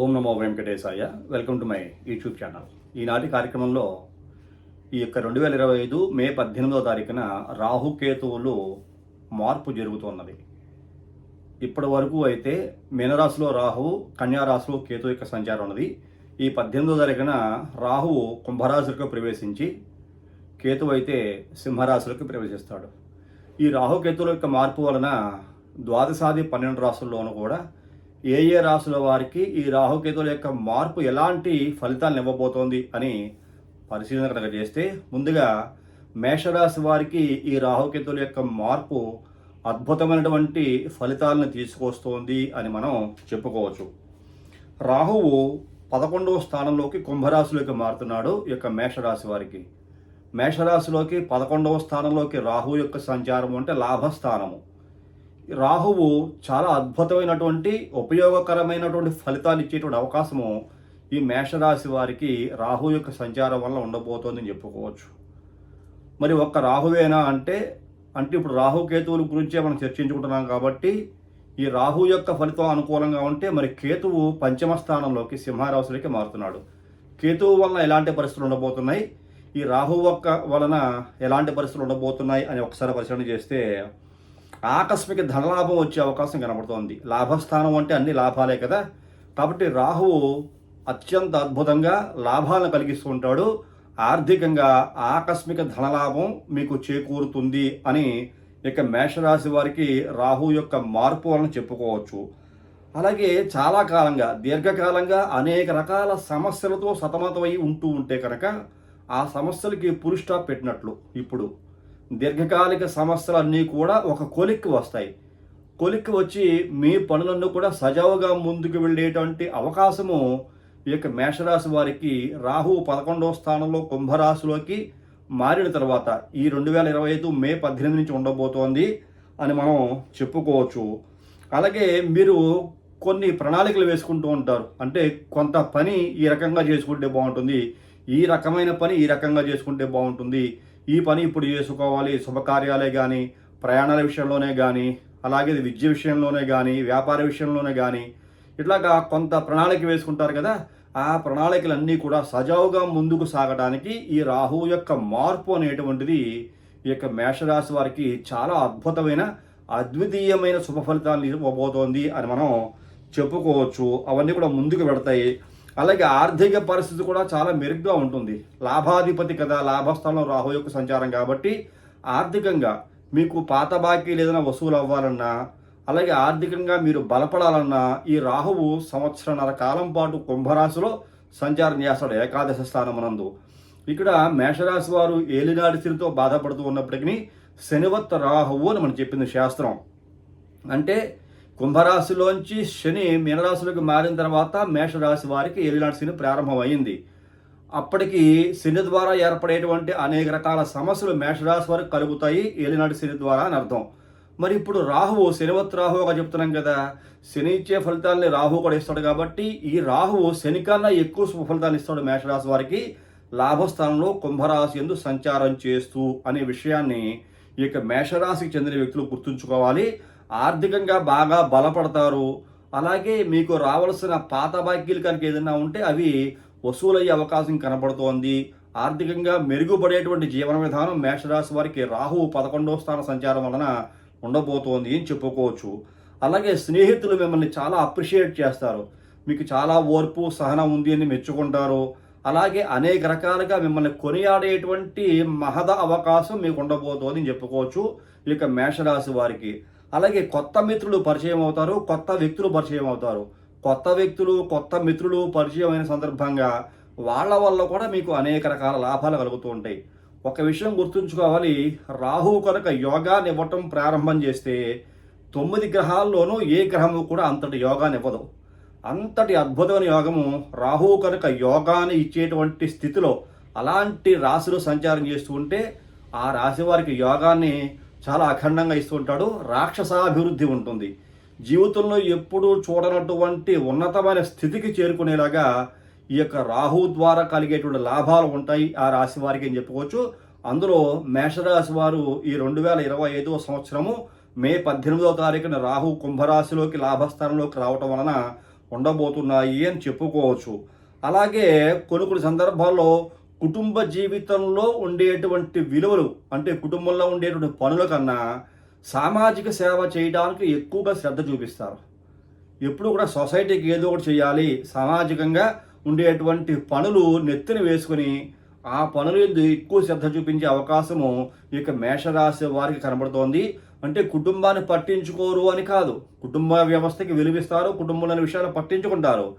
ఓం నమో వెంకటేశాయ. Welcome to my YouTube channel. ఈనాటి కార్యక్రమంలో ఈ యొక్క రెండు వేల ఇరవై ఐదు మే పద్దెనిమిదో తారీఖున రాహుకేతువులు మార్పు జరుగుతున్నది. ఇప్పటి వరకు అయితే మీనరాశిలో రాహువు కన్యారాశిలో కేతు యొక్క సంచారం ఉన్నది. ఈ పద్దెనిమిదో తారీఖున రాహువు కుంభరాశులకు ప్రవేశించి కేతు అయితే సింహరాశులకు ప్రవేశిస్తాడు. ఈ రాహుకేతువుల యొక్క మార్పు వలన ద్వాదశాది పన్నెండు రాసుల్లోనూ కూడా ఏ ఏ రాసుల వారికి ఈ రాహుకేతుల యొక్క మార్పు ఎలాంటి ఫలితాలను ఇవ్వబోతోంది అని పరిశీలన కనుక చేస్తే ముందుగా మేషరాశి వారికి ఈ రాహుకేతుల యొక్క మార్పు అద్భుతమైనటువంటి ఫలితాలను తీసుకొస్తోంది అని మనం చెప్పుకోవచ్చు. రాహువు పదకొండవ స్థానంలోకి కుంభరాశిలోకి మారుతున్నాడు ఈ యొక్క మేషరాశి వారికి. మేషరాశిలోకి పదకొండవ స్థానంలోకి రాహు యొక్క సంచారం అంటే లాభస్థానము. రాహువు చాలా అద్భుతమైనటువంటి ఉపయోగకరమైనటువంటి ఫలితాలు ఇచ్చేటువంటి అవకాశము ఈ మేషరాశి వారికి రాహు యొక్క సంచారం వల్ల ఉండబోతోందని చెప్పుకోవచ్చు. మరి ఒక్క రాహువేనా అంటే అంటే ఇప్పుడు రాహుకేతువుల గురించే మనం చర్చించుకుంటున్నాం కాబట్టి ఈ రాహు యొక్క ఫలితం అనుకూలంగా ఉంటే మరి కేతువు పంచమ స్థానంలోకి సింహరాశులకి మారుతున్నాడు. కేతువు వలన ఎలాంటి పరిస్థితులు ఉండబోతున్నాయి? ఈ రాహు యొక్క వలన ఎలాంటి పరిస్థితులు ఉండబోతున్నాయి అని ఒకసారి పరిశీలన చేస్తే ఆకస్మిక ధనలాభం వచ్చే అవకాశం కనబడుతోంది. లాభస్థానం అంటే అన్ని లాభాలే కదా. కాబట్టి రాహువు అత్యంత అద్భుతంగా లాభాలను కలిగిస్తూ ఉంటాడు. ఆర్థికంగా ఆకస్మిక ధనలాభం మీకు చేకూరుతుంది అని ఇక మేషరాశి వారికి రాహు యొక్క మార్పు వలన చెప్పుకోవచ్చు. అలాగే చాలా కాలంగా దీర్ఘకాలంగా అనేక రకాల సమస్యలతో సతమతమై ఉంటూ ఉంటే కనుక ఆ సమస్యలకి పురుష్టాప్ పెట్టినట్లు ఇప్పుడు. దీర్ఘకాలిక సమస్యలన్నీ కూడా ఒక కొలిక్కి వస్తాయి. కొలిక్కి వచ్చి మీ పనులన్నీ కూడా సజావుగా ముందుకు వెళ్ళేటువంటి అవకాశము ఈ యొక్క మేషరాశి వారికి రాహు పదకొండవ స్థానంలో కుంభరాశిలోకి మారిన తర్వాత ఈ రెండు వేల ఇరవై ఐదు మే పద్దెనిమిది నుంచి ఉండబోతోంది అని మనం చెప్పుకోవచ్చు. అలాగే మీరు కొన్ని ప్రణాళికలు వేసుకుంటూ ఉంటారు. అంటే కొంత పని ఈ రకంగా చేసుకుంటే బాగుంటుంది. ఈ రకమైన పని ఈ రకంగా చేసుకుంటే బాగుంటుంది. ఈ పని ఇప్పుడు చేసుకోవాలి శుభకార్యాలే కానీ ప్రయాణాల విషయంలోనే కానీ అలాగే విద్య విషయంలోనే కానీ వ్యాపార విషయంలోనే కానీ ఇట్లాగా కొంత ప్రణాళిక వేసుకుంటారు కదా ఆ ప్రణాళికలన్నీ కూడా సజావుగా ముందుకు సాగడానికి ఈ రాహు యొక్క మార్పు అనేటువంటిది ఈ యొక్క మేషరాశి వారికి చాలా అద్భుతమైన అద్వితీయమైన శుభ ఫలితాన్ని ఇవ్వబోతోంది అని మనం చెప్పుకోవచ్చు. అవన్నీ కూడా ముందుకు పెడతాయి అలాగే ఆర్థిక పరిస్థితి కూడా చాలా మెరుగ్గా ఉంటుంది. లాభాధిపతి కదా లాభస్థానంలో రాహు యొక్క సంచారం కాబట్టి ఆర్థికంగా మీకు పాత బాకీలు ఏదైనా వసూలు అవ్వాలన్నా అలాగే ఆర్థికంగా మీరు బలపడాలన్నా ఈ రాహువు సంవత్సరన్నర కాలం పాటు కుంభరాశిలో సంచారం చేస్తాడు ఏకాదశ స్థానమునందు. ఇక్కడ మేషరాశి వారు ఏలినాడి స్థితితో బాధపడుతూ ఉన్నప్పటికీ శనివత్త రాహువు అని మనం చెప్పింది శాస్త్రం. అంటే కుంభరాశిలోంచి శని మీనరాశిలోకి మారిన తర్వాత మేషరాశి వారికి ఏలినాటి శని ప్రారంభమైంది. అప్పటికి శని ద్వారా ఏర్పడేటువంటి అనేక రకాల సమస్యలు మేషరాశి వారికి కలుగుతాయి. ఏలినాటి శని ద్వారా అని అర్థం. మరి ఇప్పుడు రాహువు శనివత్ రాహువుగా చెప్తున్నాం కదా. శని ఇచ్చే ఫలితాలని రాహువు కూడా ఇస్తాడు కాబట్టి ఈ రాహువు శని కన్నా ఎక్కువ శుభ ఫలితాలు ఇస్తాడు మేషరాశి వారికి. లాభస్థానంలో కుంభరాశి ఎందు సంచారం చేస్తూ అనే విషయాన్ని ఈ యొక్క మేషరాశికి చెందిన వ్యక్తులు గుర్తుంచుకోవాలి. ఆర్థికంగా బాగా బలపడతారు. అలాగే మీకు రావాల్సిన పాత బాకీలు కనుక ఏదైనా ఉంటే అవి వసూలయ్యే అవకాశం కనబడుతోంది. ఆర్థికంగా మెరుగుపడేటువంటి జీవన విధానం మేషరాశి వారికి రాహువు పదకొండవ స్థాన సంచారం వలన ఉండబోతోంది అని చెప్పుకోవచ్చు. అలాగే స్నేహితులు మిమ్మల్ని చాలా అప్రిషియేట్ చేస్తారు. మీకు చాలా ఓర్పు సహనం ఉంది అని మెచ్చుకుంటారు. అలాగే అనేక రకాలుగా మిమ్మల్ని కొనియాడేటువంటి మహద అవకాశం మీకు ఉండబోతోంది అని చెప్పుకోవచ్చు. ఈ యొక్క మేషరాశి వారికి అలాగే కొత్త మిత్రులు పరిచయం అవుతారు కొత్త వ్యక్తులు పరిచయం అవుతారు. కొత్త వ్యక్తులు కొత్త మిత్రులు పరిచయం అయిన సందర్భంగా వాళ్ళ వల్ల కూడా మీకు అనేక రకాల లాభాలు కలుగుతూ ఉంటాయి. ఒక విషయం గుర్తుంచుకోవాలి రాహువు కనుక యోగాన్ని ఇవ్వటం ప్రారంభం చేస్తే తొమ్మిది గ్రహాల్లోనూ ఏ గ్రహము కూడా అంతటి యోగాన్ని ఇవ్వదు. అంతటి అద్భుతమైన యోగము రాహువు కనుక యోగాన్ని ఇచ్చేటువంటి స్థితిలో అలాంటి రాశులు సంచారం చేస్తూ ఉంటే ఆ రాశి వారికి యోగాన్ని చాలా అఖండంగా ఇస్తూ ఉంటాడు. రాక్షసాభివృద్ధి ఉంటుంది. జీవితంలో ఎప్పుడూ చూడనటువంటి ఉన్నతమైన స్థితికి చేరుకునేలాగా ఈ యొక్క రాహు ద్వారా కలిగేటువంటి లాభాలు ఉంటాయి ఆ రాశి వారికి అని చెప్పుకోవచ్చు. అందులో మేషరాశి వారు ఈ రెండు వేల ఇరవై ఐదవ సంవత్సరము మే పద్దెనిమిదవ తారీఖున రాహు కుంభరాశిలోకి లాభస్థానంలోకి రావటం వలన ఉండబోతున్నాయి అని చెప్పుకోవచ్చు. అలాగే కొన్ని కొన్ని సందర్భాల్లో కుటుంబ జీవితంలో ఉండేటువంటి విలువలు అంటే కుటుంబంలో ఉండేటువంటి పనుల కన్నా సామాజిక సేవ చేయడానికి ఎక్కువగా శ్రద్ధ చూపిస్తారు. ఎప్పుడు కూడా సొసైటీకి ఏదో ఒకటి చేయాలి సామాజికంగా ఉండేటువంటి పనులు నెత్తిన వేసుకొని ఆ పనులు ఎందు ఎక్కువ శ్రద్ధ చూపించే అవకాశము ఈ యొక్క మేషరాశి వారికి కనబడుతోంది. అంటే కుటుంబాన్ని పట్టించుకోరు అని కాదు. కుటుంబ వ్యవస్థకి విలువిస్తారు కుటుంబంలోని విషయాలు పట్టించుకుంటారు.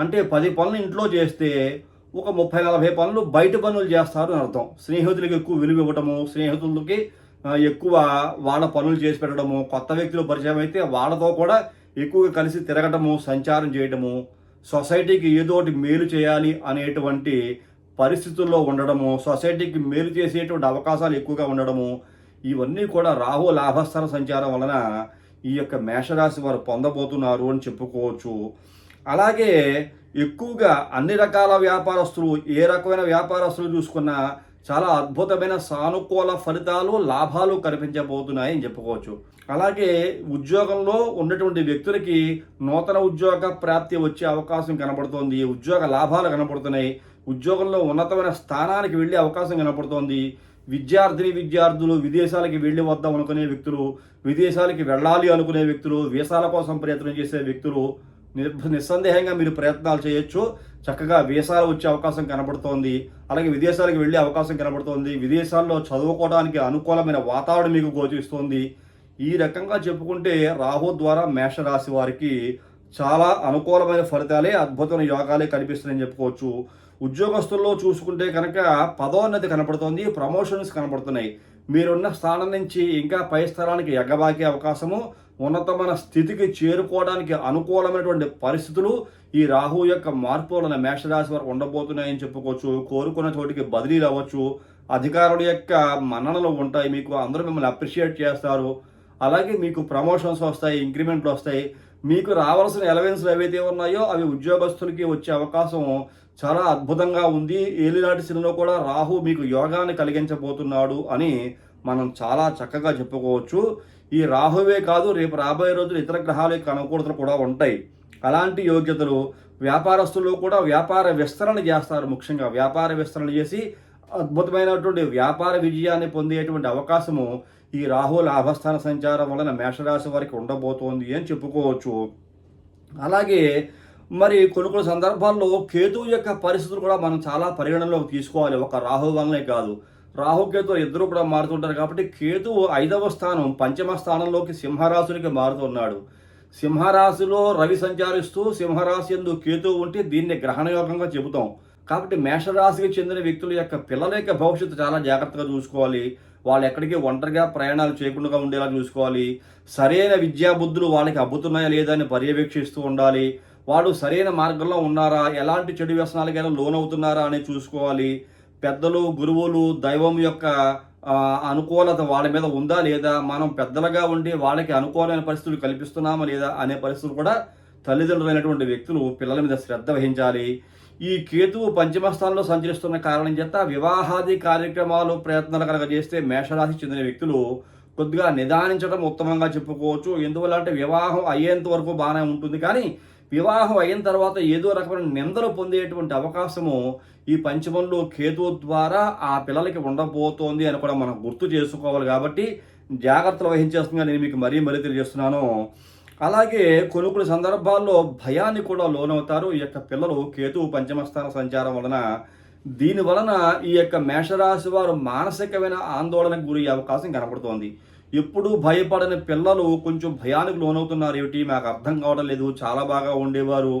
అంటే పది పనులు ఇంట్లో చేస్తే ఒక ముప్పై నలభై పనులు బయట పనులు చేస్తారు అని అర్థం. స్నేహితులకి ఎక్కువ విలువ ఇవ్వటము స్నేహితులకి ఎక్కువ వాళ్ళ పనులు చేసి పెట్టడము కొత్త వ్యక్తులు పరిచయం అయితే వాళ్ళతో కూడా ఎక్కువగా కలిసి తిరగటము సంచారం చేయటము సొసైటీకి ఏదో ఒకటి మేలు చేయాలి అనేటువంటి పరిస్థితుల్లో ఉండడము సొసైటీకి మేలు చేసేటువంటి అవకాశాలు ఎక్కువగా ఉండడము ఇవన్నీ కూడా రాహు లాభస్థాన సంచారం వలన ఈ యొక్క మేషరాశి వారు పొందబోతున్నారు అని చెప్పుకోవచ్చు. అలాగే ఎక్కువగా అన్ని రకాల వ్యాపారస్తులు ఏ రకమైన వ్యాపారస్తులు చూసుకున్నా చాలా అద్భుతమైన సానుకూల ఫలితాలు లాభాలు కనిపించబోతున్నాయని చెప్పుకోవచ్చు. అలాగే ఉద్యోగంలో ఉన్నటువంటి వ్యక్తులకి నూతన ఉద్యోగ ప్రాప్తి వచ్చే అవకాశం కనబడుతోంది ఉద్యోగ లాభాలు కనబడుతున్నాయి. ఉద్యోగంలో ఉన్నతమైన స్థానానికి వెళ్ళే అవకాశం కనబడుతోంది. విద్యార్థిని విద్యార్థులు విదేశాలకి వెళ్ళి వద్దాం అనుకునే వ్యక్తులు విదేశాలకి వెళ్ళాలి అనుకునే వ్యక్తులు వీసాల కోసం ప్రయత్నం చేసే వ్యక్తులు నిస్సందేహంగా మీరు ప్రయత్నాలు చేయొచ్చు. చక్కగా వీసాలు వచ్చే అవకాశం కనబడుతోంది. అలాగే విదేశాలకు వెళ్ళే అవకాశం కనబడుతోంది. విదేశాల్లో చదువుకోవడానికి అనుకూలమైన వాతావరణం మీకు గోచిస్తుంది ఈ రకంగా చెప్పుకుంటే రాహు ద్వారా మేషరాశి వారికి చాలా అనుకూలమైన ఫలితాలే అద్భుతమైన యోగాలే కనిపిస్తున్నాయని చెప్పుకోవచ్చు. ఉద్యోగస్తుల్లో చూసుకుంటే కనుక పదోన్నతి కనపడుతోంది ప్రమోషన్స్ కనపడుతున్నాయి మీరున్న స్థానం నుంచి ఇంకా పై స్థానానికి ఎగ్గబాకే అవకాశము ఉన్నతమైన స్థితికి చేరుకోవడానికి అనుకూలమైనటువంటి పరిస్థితులు ఈ రాహు యొక్క మార్పు వలన మేషరాశి వారు ఉండబోతున్నాయని చెప్పుకోవచ్చు కోరుకున్న చోటికి బదిలీలు అవ్వచ్చు అధికారుల యొక్క మన్ననలు ఉంటాయి మీకు అందరూ మిమ్మల్ని అప్రిషియేట్ చేస్తారు. అలాగే మీకు ప్రమోషన్స్ వస్తాయి ఇంక్రిమెంట్లు వస్తాయి. మీకు రావాల్సిన ఎలవెన్స్లు ఏవైతే ఉన్నాయో అవి ఉద్యోగస్తులకి వచ్చే అవకాశం చాలా అద్భుతంగా ఉంది. ఏలినాటి సినిలో కూడా రాహు మీకు యోగాన్ని కలిగించబోతున్నాడు అని మనం చాలా చక్కగా చెప్పుకోవచ్చు. ఈ రాహువే కాదు రేపు రాబోయే రోజులు ఇతర గ్రహాల యొక్క అనుకూలతలు కూడా ఉంటాయి. అలాంటి యోగ్యతలు వ్యాపారస్తులు కూడా వ్యాపార విస్తరణ చేస్తారు ముఖ్యంగా. వ్యాపార విస్తరణ చేసి అద్భుతమైనటువంటి వ్యాపార విజయాన్ని పొందేటువంటి అవకాశము ఈ రాహు లాభస్థాన సంచారం వలన మేషరాశి వారికి ఉండబోతోంది అని చెప్పుకోవచ్చు. అలాగే మరి కొన్ని కొన్ని సందర్భాల్లో కేతువు యొక్క పరిస్థితులు కూడా మనం చాలా పరిగణనలోకి తీసుకోవాలి. ఒక రాహు వల్లనే కాదు. రాహుకేతు ఇద్దరు కూడా మారుతుంటారు కాబట్టి కేతువు ఐదవ స్థానం పంచమ స్థానంలోకి సింహరాశునికి మారుతున్నాడు సింహరాశిలో రవి సంచారిస్తూ సింహరాశి ఎందు కేతువు ఉంటే దీన్ని గ్రహణయోగంగా చెబుతాం. కాబట్టి మేషరాశికి చెందిన వ్యక్తుల యొక్క పిల్లల యొక్క భవిష్యత్తు చాలా జాగ్రత్తగా చూసుకోవాలి. వాళ్ళు ఎక్కడికి ఒంటరిగా ప్రయాణాలు చేయకుండా ఉండేలా చూసుకోవాలి. సరైన విద్యాబుద్ధులు వాళ్ళకి అబ్బుతున్నాయా లేదా అని పర్యవేక్షిస్తూ ఉండాలి. వాళ్ళు సరైన మార్గంలో ఉన్నారా? ఎలాంటి చెడు వ్యసనాలకైనా లోనవుతున్నారా అని చూసుకోవాలి. పెద్దలు గురువులు దైవం యొక్క అనుకూలత వాళ్ళ మీద ఉందా లేదా? మనం పెద్దలుగా ఉండి వాళ్ళకి అనుకూలమైన పరిస్థితులు కల్పిస్తున్నామా లేదా అనే పరిస్థితులు కూడా తల్లిదండ్రులైనటువంటి వ్యక్తులు పిల్లల మీద శ్రద్ధ వహించాలి. ఈ కేతువు పంచమ స్థానంలో సంచరిస్తున్న కారణం చేత వివాహాది కార్యక్రమాలు ప్రయత్నాలు కనుక చేస్తే మేషరాశి చెందిన వ్యక్తులు కొద్దిగా నిదానించడం ఉత్తమంగా చెప్పుకోవచ్చు. ఎందువల్ల అంటే వివాహం అయ్యేంత వరకు బాగానే ఉంటుంది. కానీ వివాహం అయిన తర్వాత ఏదో రకమైన నిందలు పొందేటువంటి అవకాశము ఈ పంచమంలో కేతు ద్వారా ఆ పిల్లలకి ఉండబోతోంది అని కూడా మనం గుర్తు చేసుకోవాలి కాబట్టి జాగ్రత్తలు వహించేస్తుందిగా నేను మీకు మరీ మరీ తెలియజేస్తున్నాను. అలాగే కొన్ని కొన్ని సందర్భాల్లో భయాన్ని కూడా లోనవుతారు. ఈ యొక్క పిల్లలు కేతువు పంచమస్థాన సంచారం వలన దీని వలన ఈ యొక్క మేషరాశి వారు మానసికమైన ఆందోళనకు గురయ్యే అవకాశం కనబడుతోంది. ఎప్పుడు భయపడని పిల్లలు కొంచెం భయానికి లోనవుతున్నారు. ఏమిటి? మాకు అర్థం కావడం లేదు. చాలా బాగా ఉండేవారు.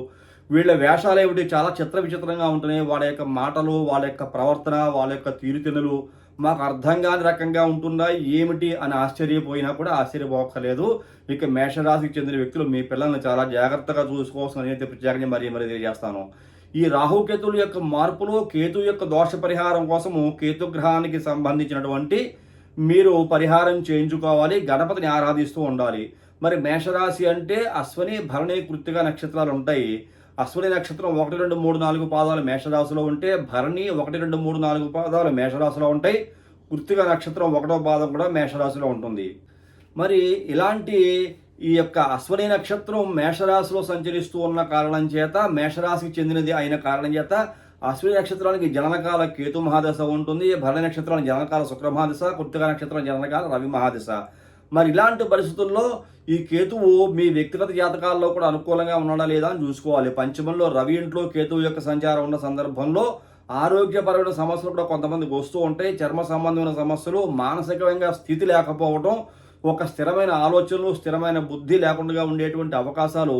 వీళ్ళ వేషాలు ఏమిటి? చాలా చిత్ర విచిత్రంగా ఉంటున్నాయి. వాళ్ళ యొక్క మాటలు వాళ్ళ యొక్క ప్రవర్తన వాళ్ళ యొక్క తీరుతెనులు మాకు అర్థం కాని రకంగా ఉంటుందా ఏమిటి అని ఆశ్చర్యపోయినా కూడా ఆశ్చర్యపోకలేదు ఇక మేషరాశికి చెందిన వ్యక్తులు మీ పిల్లల్ని చాలా జాగ్రత్తగా చూసుకోవాల్సిన అయితే ప్రత్యేకంగా మరీ మరీ తెలియజేస్తాను. ఈ రాహుకేతుల యొక్క మార్పులో కేతు యొక్క దోష పరిహారం కోసము కేతు గ్రహానికి సంబంధించినటువంటి మీరు పరిహారం చేయించుకోవాలి గణపతిని ఆరాధిస్తూ ఉండాలి. మరి మేషరాశి అంటే అశ్వని భరణి కృత్తిక నక్షత్రాలు ఉంటాయి. అశ్వని నక్షత్రం ఒకటి రెండు మూడు నాలుగు పాదాలు మేషరాశిలో ఉంటే భరణి ఒకటి రెండు మూడు నాలుగు పాదాలు మేషరాశిలో ఉంటాయి. కృత్తిక నక్షత్రం ఒకటో పాదం కూడా మేషరాశిలో ఉంటుంది. మరి ఇలాంటి ఈ యొక్క అశ్వని నక్షత్రం మేషరాశిలో సంచరిస్తూ ఉన్న కారణం చేత మేషరాశికి చెందినది అయిన కారణం చేత అశ్విని నక్షత్రానికి జననకాల కేతు మహాదశ ఉంటుంది భరణ నక్షత్రానికి జననకాల శుక్ర మహాదశ కృతిక నక్షత్రం జననకాల రవి మహాదశ. మరి ఇలాంటి పరిస్థితుల్లో ఈ కేతువు మీ వ్యక్తిగత జాతకాల్లో కూడా అనుకూలంగా ఉన్నాడా లేదా అని చూసుకోవాలి. పంచమంలో రవి ఇంట్లో కేతువు యొక్క సంచారం ఉన్న సందర్భంలో ఆరోగ్యపరమైన సమస్యలు కూడా కొంతమందికి వస్తూ ఉంటాయి. చర్మ సంబంధమైన సమస్యలు మానసికంగా స్థితి లేకపోవడం ఒక స్థిరమైన ఆలోచనలు స్థిరమైన బుద్ధి లేకుండా ఉండేటువంటి అవకాశాలు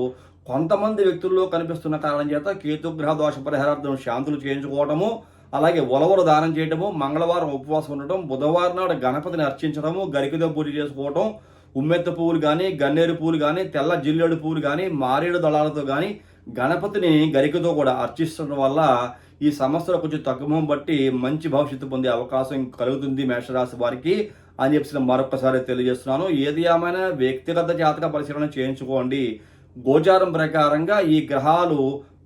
కొంతమంది వ్యక్తుల్లో కనిపిస్తున్న కారణం చేత కేతుగ్రహ దోష పరిహారార్థం శాంతులు చేయించుకోవటము అలాగే ఉలవలు దానం చేయటము మంగళవారం ఉపవాసం ఉండటం బుధవారం నాడు గణపతిని అర్చించడము గరికతో పూజ చేసుకోవటం ఉమ్మెత్త పువ్వులు కానీ గన్నేరు పువ్వులు కానీ తెల్ల జిల్లేడు పువ్వులు కానీ మారేడు దళాలతో కానీ గణపతిని గరికతో కూడా అర్చిస్తడం వల్ల ఈ సమస్యలు కొంచెం తగ్గుమం బట్టి మంచి భవిష్యత్తు పొందే అవకాశం కలుగుతుంది మేషరాశి వారికి అని చెప్పి మరొకసారి తెలియజేస్తున్నాను. ఏది ఏమైనా వ్యక్తిగత జాతక పరిశీలన చేయించుకోండి. గోచారం ప్రకారంగా ఈ గ్రహాలు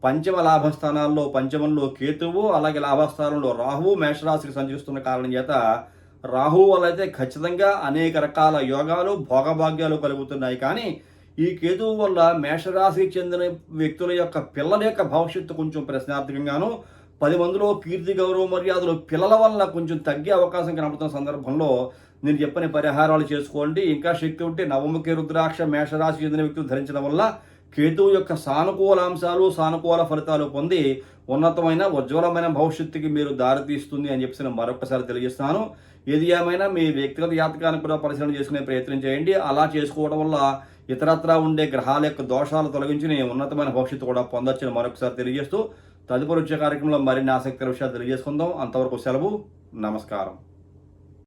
పంచమ లాభస్థానాల్లో పంచమంలో కేతువు అలాగే లాభస్థానంలో రాహువు మేషరాశికి సంచరిస్తున్న కారణం చేత రాహువు వల్ల అయితే ఖచ్చితంగా అనేక రకాల యోగాలు భోగభాగ్యాలు కలుగుతున్నాయి. కానీ ఈ కేతువు వల్ల మేషరాశికి చెందిన వ్యక్తుల యొక్క పిల్లల యొక్క భవిష్యత్తు కొంచెం ప్రశ్నార్థకంగాను పది మందిలో కీర్తి గౌరవ మర్యాదలు పిల్లల వల్ల కొంచెం తగ్గే అవకాశం కనబడుతున్న సందర్భంలో నేను చెప్పని పరిహారాలు చేసుకోండి. ఇంకా శక్తి ఉంటే నవముఖి రుద్రాక్ష మేషరాశి చెందిన వ్యక్తులు ధరించడం వల్ల కేతువు యొక్క సానుకూల అంశాలు సానుకూల ఫలితాలు పొంది ఉన్నతమైన ఉజ్వలమైన భవిష్యత్తుకి మీరు దారితీస్తుంది అని చెప్పి నేను మరొకసారి తెలియజేస్తాను ఏది ఏమైనా మీ వ్యక్తిగత జాతకాన్ని కూడా పరిశీలన చేసుకునే ప్రయత్నం చేయండి. అలా చేసుకోవడం వల్ల ఇతరత్రా ఉండే గ్రహాల యొక్క దోషాలు తొలగించి నేను ఉన్నతమైన భవిష్యత్తు కూడా పొందొచ్చని మరొకసారి తెలియజేస్తూ తదుపరి వచ్చే కార్యక్రమంలో మరిన్ని ఆసక్తికర విషయాలు తెలియజేసుకుందాం. అంతవరకు సెలవు. నమస్కారం.